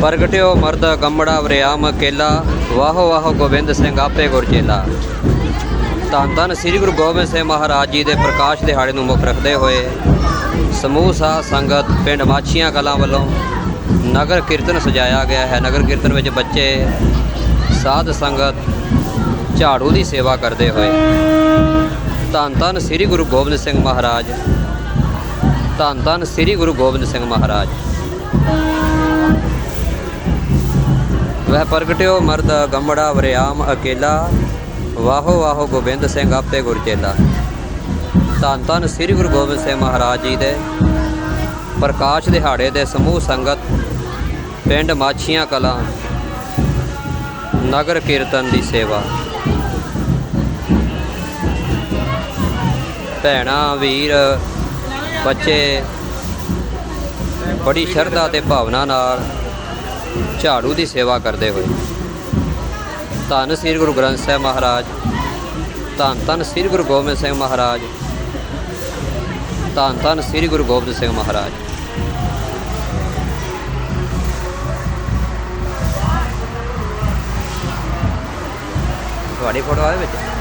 ਪ੍ਰਗਟਿਓ ਮਰਦ ਗੰਮੜਾ ਵਰਿਆਮ ਕੇਲਾ, ਵਾਹੋ ਵਾਹੋ ਗੋਬਿੰਦ ਸਿੰਘ ਆਪੇ ਗੁਰ ਚੇਲਾ। ਧੰਨ ਧੰਨ ਸ੍ਰੀ ਗੁਰੂ ਗੋਬਿੰਦ ਸਿੰਘ ਮਹਾਰਾਜ ਜੀ ਦੇ ਪ੍ਰਕਾਸ਼ ਦਿਹਾੜੇ ਨੂੰ ਮੁੱਖ ਰੱਖਦੇ ਹੋਏ, ਸਮੂਹ ਸਾਧ ਸੰਗਤ ਪਿੰਡ ਮਾਛੀਆਂ ਕਲਾਂ ਵੱਲੋਂ ਨਗਰ ਕੀਰਤਨ ਸਜਾਇਆ ਗਿਆ ਹੈ। ਨਗਰ ਕੀਰਤਨ ਵਿੱਚ ਬੱਚੇ, ਸਾਧ ਸੰਗਤ ਝਾੜੂ ਦੀ ਸੇਵਾ ਕਰਦੇ ਹੋਏ। ਧੰਨ ਧੰਨ ਸ੍ਰੀ ਗੁਰੂ ਗੋਬਿੰਦ ਸਿੰਘ ਮਹਾਰਾਜ। ਧੰਨ ਧੰਨ ਸ੍ਰੀ ਗੁਰੂ ਗੋਬਿੰਦ ਸਿੰਘ ਮਹਾਰਾਜ। ਵਹ ਪ੍ਰਗਟਿਓ ਮਰਦ ਗੰਮੜਾ ਵਰਿਆਮ ਅਕੇਲਾ ਵਾਹੋ ਵਾਹੋ ਗੋਬਿੰਦ ਸਿੰਘ ਆਪੇ ਗੁਰ ਚੇਲਾ ਧੰਨ ਧੰਨ ਸ੍ਰੀ ਗੁਰੂ ਗੋਬਿੰਦ ਸਿੰਘ ਮਹਾਰਾਜ ਜੀ ਦੇ ਪ੍ਰਕਾਸ਼ ਦਿਹਾੜੇ ਦੇ ਸਮੂਹ ਸੰਗਤ ਪਿੰਡ ਮਾਛੀਆਂ ਕਲਾਂ ਨਗਰ ਕੀਰਤਨ ਦੀ ਸੇਵਾ ਭੈਣਾਂ ਵੀਰ ਬੱਚੇ ਬੜੀ ਸ਼ਰਧਾ ਤੇ ਭਾਵਨਾ ਨਾਲ ਝਾੜੂ ਦੀ ਸੇਵਾ ਕਰਦੇ ਹੋਏ। ਧੰਨ ਸ੍ਰੀ ਗੁਰੂ ਗ੍ਰੰਥ ਸਾਹਿਬ ਮਹਾਰਾਜ, ਧੰਨ ਧੰਨ ਸ੍ਰੀ ਗੁਰੂ ਗੋਬਿੰਦ ਸਿੰਘ ਮਹਾਰਾਜ, ਧੰਨ ਧੰਨ ਸ੍ਰੀ ਗੁਰੂ ਗੋਬਿੰਦ ਸਿੰਘ ਮਹਾਰਾਜ। ਤੁਹਾਡੀ ਫੋਟੋ ਆਵੇ ਵਿੱਚ।